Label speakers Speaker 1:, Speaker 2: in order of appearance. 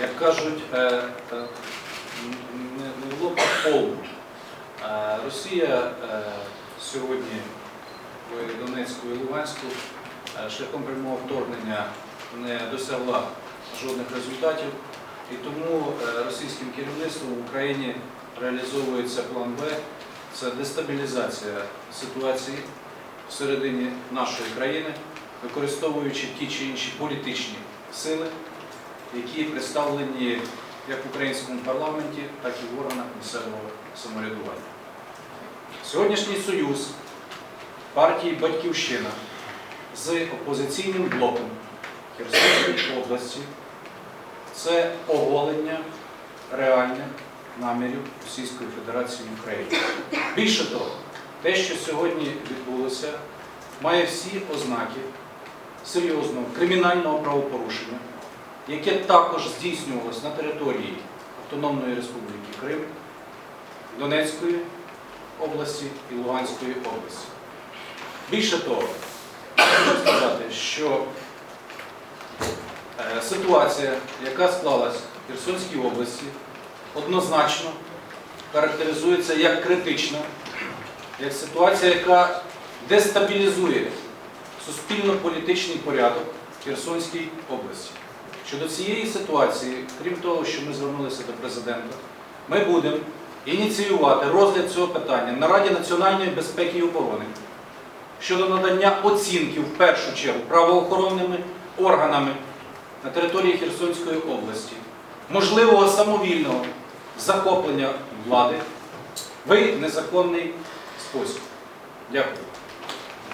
Speaker 1: як кажуть, е, е, не було повно. Е, Росія сьогодні в Донецьку і Луганську шляхом прямого вторгнення не досягла жодних результатів. І тому російським керівництвом в Україні реалізовується план Б це дестабілізація ситуації всередині нашої країни, використовуючи ті чи інші політичні сили, які представлені як в українському парламенті, так і в органах місцевого самоврядування. Сьогоднішній союз партії Батьківщина з опозиційним блоком Херсонської області це оголення реальних намірів Російської Федерації в Україні. Більше того, те, що сьогодні відбулося, має всі ознаки серйозного кримінального правопорушення, яке також здійснювалось на території Автономної Республіки Крим, Донецької області і Луганської області. Більше того, хочу сказати, що е, ситуація, яка склалась в Херсонській області, однозначно характеризується як критична, як ситуація, яка дестабілізує суспільно-політичний порядок в Херсонській області. Щодо цієї ситуації, крім того, що ми звернулися до президента, ми будемо ініціювати розгляд цього питання на Раді національної безпеки і оборони щодо надання оцінки в першу чергу правоохоронними органами на території Херсонської області, можливого самовільного захоплення влади в незаконний спосіб. Дякую.